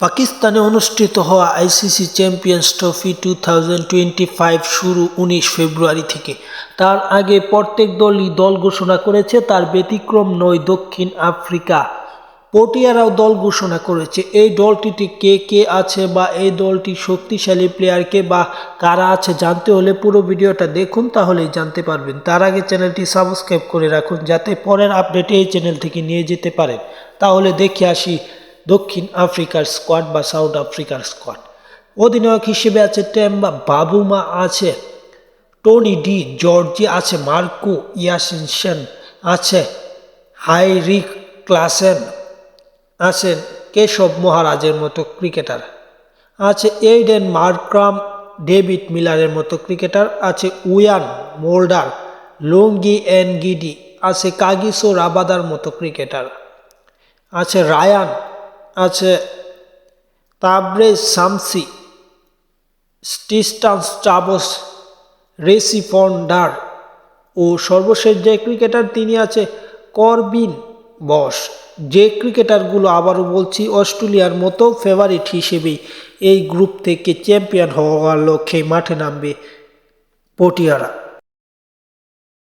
পাকিস্তানে অনুষ্ঠিত হওয়া আইসিসি চ্যাম্পিয়ন্স ট্রফি টু শুরু উনিশ ফেব্রুয়ারি থেকে। তার আগে প্রত্যেক দলই দল ঘোষণা করেছে, তার ব্যতিক্রম নয় দক্ষিণ আফ্রিকা। পটিয়ারাও দল ঘোষণা করেছে, এই দলটিতে কে কে আছে বা এই দলটি শক্তিশালী প্লেয়ারকে বা কারা আছে জানতে হলে পুরো ভিডিওটা দেখুন, তাহলেই জানতে পারবেন। তার আগে চ্যানেলটি সাবস্ক্রাইব করে রাখুন, যাতে পরের আপডেট এই চ্যানেল থেকে নিয়ে যেতে পারেন। তাহলে দেখে আসি দক্ষিণ আফ্রিকার স্কোয়াড বা সাউথ আফ্রিকার স্কোয়াড। অধিনায়ক হিসেবে আছে টেম্বা, বাবুমা আছে, টনি ডি জর্জি আছে, মার্কো ইয়াসিনসেন আছে, হাইরিক ক্লাসেন আছেন কেশব মহারাজের মতো ক্রিকেটার আছে, এইডেন মার্ক্রাম, ডেভিড মিলারের মতো ক্রিকেটার আছে, উয়ান মোল্ডার, লুঙ্গি এন গিডি আছে, কাগিসো রাবাদার মতো ক্রিকেটার আছে, রায়ান আছে তাবরেজ সামসি স্টিস্টান চাবস, রেসি ফন্ডার ও সর্বশেষ যে ক্রিকেটার তিনি আছে করবিন বস। যে ক্রিকেটারগুলো আবারও বলছি অস্ট্রেলিয়ার মতো ফেভারিট হিসেবেই এই গ্রুপ থেকে চ্যাম্পিয়ন হওয়ার লক্ষ্যে মাঠে নামবে পটিয়ারা।